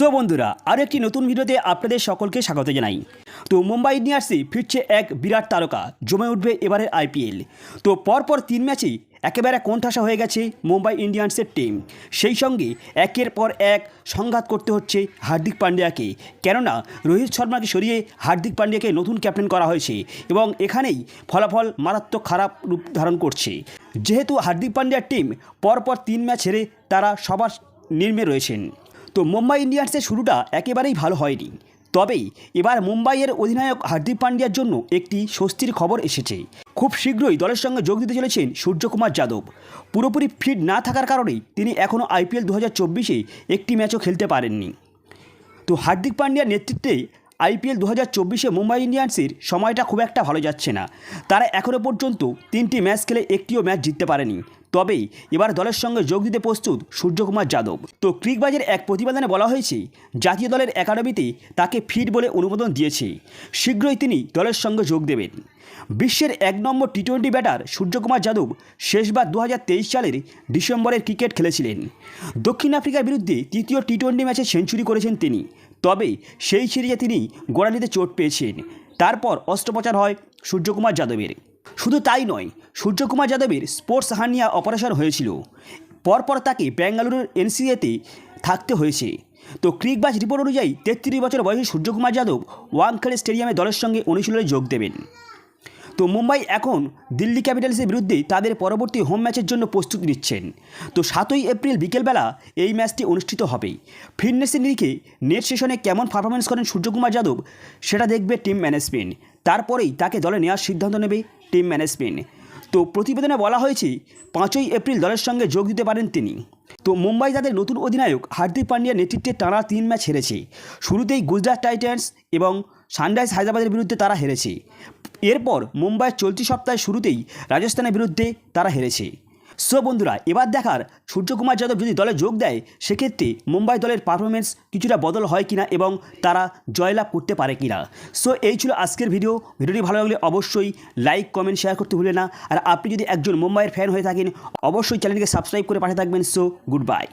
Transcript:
So বন্ধুরা আর একটি নতুন ভিডিওতে আপনাদের সকলকে স্বাগত জানাই। তো মুম্বাই ইন্ডিয়ান্সে ফিরছে এক বিরাট তারকা, জমে উঠবে এবারের আইপিএল তো পরপর তিন ম্যাচেই একেবারে কোণঠাসা হয়ে গেছে মুম্বাই ইন্ডিয়ান্সের টিম। সেই সঙ্গে একের পর এক সংঘাত করতে হচ্ছে হার্দিক পান্ডিয়াকে। কেননা, রোহিত শর্মাকে সরিয়ে হার্দিক পান্ডিয়াকে নতুন ক্যাপ্টেন করা হয়েছে এবং এখানেই ফলাফল মারাত্মক খারাপ রূপ ধারণ করছে। যেহেতু হার্দিক পান্ডিয়ার টিম পরপর তিন ম্যাচ হেরে তারা সবার নির্মে রয়েছেন। তো মুম্বাই ইন্ডিয়ান্সের শুরুটা একেবারেই ভালো হয়নি। তবেই এবার মুম্বাইয়ের অধিনায়ক হার্দিক পান্ডিয়ার জন্য একটি স্বস্তির খবর এসেছে। খুব শীঘ্রই দলের সঙ্গে যোগ দিতে চলেছেন সূর্যকুমার যাদব। পুরোপুরি ফিট না থাকার কারণেই তিনি এখনও আইপিএল দু হাজার একটি ম্যাচও খেলতে পারেননি। তো হার্দিক পান্ডিয়ার নেতৃত্বে আইপিএল দু হাজার চব্বিশে মুম্বাই ইন্ডিয়ান্সের সময়টা খুব একটা ভালো যাচ্ছে না। তারা এখনও পর্যন্ত তিনটি ম্যাচ খেলে একটিও ম্যাচ জিততে পারেনি। তবেই এবার দলের সঙ্গে যোগ দিতে প্রস্তুত সূর্যকুমার যাদব। তো ক্রিকবাজের এক প্রতিবেদনে বলা হয়েছে, জাতীয় দলের একাডেমিতে তাকে ফিট বলে অনুমোদন দিয়েছে। শীঘ্রই তিনি দলের সঙ্গে যোগ দেবেন। বিশ্বের এক নম্বর T twenty batter Suryakumar Yadav শেষবার দু হাজার তেইশ সালের ডিসেম্বরের ক্রিকেট খেলেছিলেন। দক্ষিণ আফ্রিকার বিরুদ্ধে তৃতীয় টি টোয়েন্টি ম্যাচে সেঞ্চুরি করেছেন তিনি। তবে সেই সিরিজে তিনি গোড়ালিতে চোট পেয়েছেন। তারপর অস্ত্রোপচার হয় সূর্যকুমার যাদবের। শুধু তাই নয়, সূর্যকুমার যাদবের স্পোর্টস হানিয়া অপারেশন হয়েছিল। পরপর তাকে বেঙ্গালুরুর এনসিএতে থাকতে হয়েছে। তো ক্রিকবাজ রিপোর্ট অনুযায়ী তেত্রিশ বছর বয়সী সূর্যকুমার যাদব ওয়াংখেড়ে স্টেডিয়ামে দলের সঙ্গে অনুশীলনে যোগ দেবেন। তো মুম্বাই এখন দিল্লি ক্যাপিটালসের বিরুদ্ধে তাদের পরবর্তী হোম ম্যাচের জন্য প্রস্তুতি নিচ্ছেন। তো সাতই এপ্রিল বিকেলবেলা এই ম্যাচটি অনুষ্ঠিত হবে ফিটনেসের নিরিখে নেট সেশনে কেমন পারফরমেন্স করেন সূর্যকুমার যাদব, সেটা দেখবে টিম ম্যানেজমেন্ট তারপরেই তাকে দলে নেওয়ার সিদ্ধান্ত নেবে টিম ম্যানেজমেন্ট তো প্রতিবেদনে বলা হয়েছে, পাঁচই এপ্রিল দলের সঙ্গে যোগ দিতে পারেন তিনি। তো মুম্বাই তাদের নতুন অধিনায়ক হার্দিক পান্ডিয়ার নেতৃত্বে টানা তিন ম্যাচ হেরেছে। শুরুতেই গুজরাট টাইটান্স এবং সানরাইজ হায়দ্রাবাদের বিরুদ্ধে তারা হেরেছে। এরপর মুম্বাই চলতি সপ্তাহের শুরুতেই রাজস্থানের বিরুদ্ধে তারা হেরেছে। সো বন্ধুরা, এবার দেখার সূর্যকুমার যাদব যদি দলে যোগ দেয়, সেক্ষেত্রে মুম্বাই দলের পারফরমেন্স কিছুটা বদল হয় কিনা এবং তারা জয়লাভ করতে পারে কিনা। সো এই ছিল আজকের ভিডিও ভিডিওটি ভালো লাগলে অবশ্যই লাইক কমেন্ট শেয়ার করতে ভুলে না। আর আপনি যদি একজন মুম্বাইয়ের ফ্যান হয়ে থাকেন, অবশ্যই চ্যানেলকে সাবস্ক্রাইব করে পাঠিয়ে থাকবেন। So good bye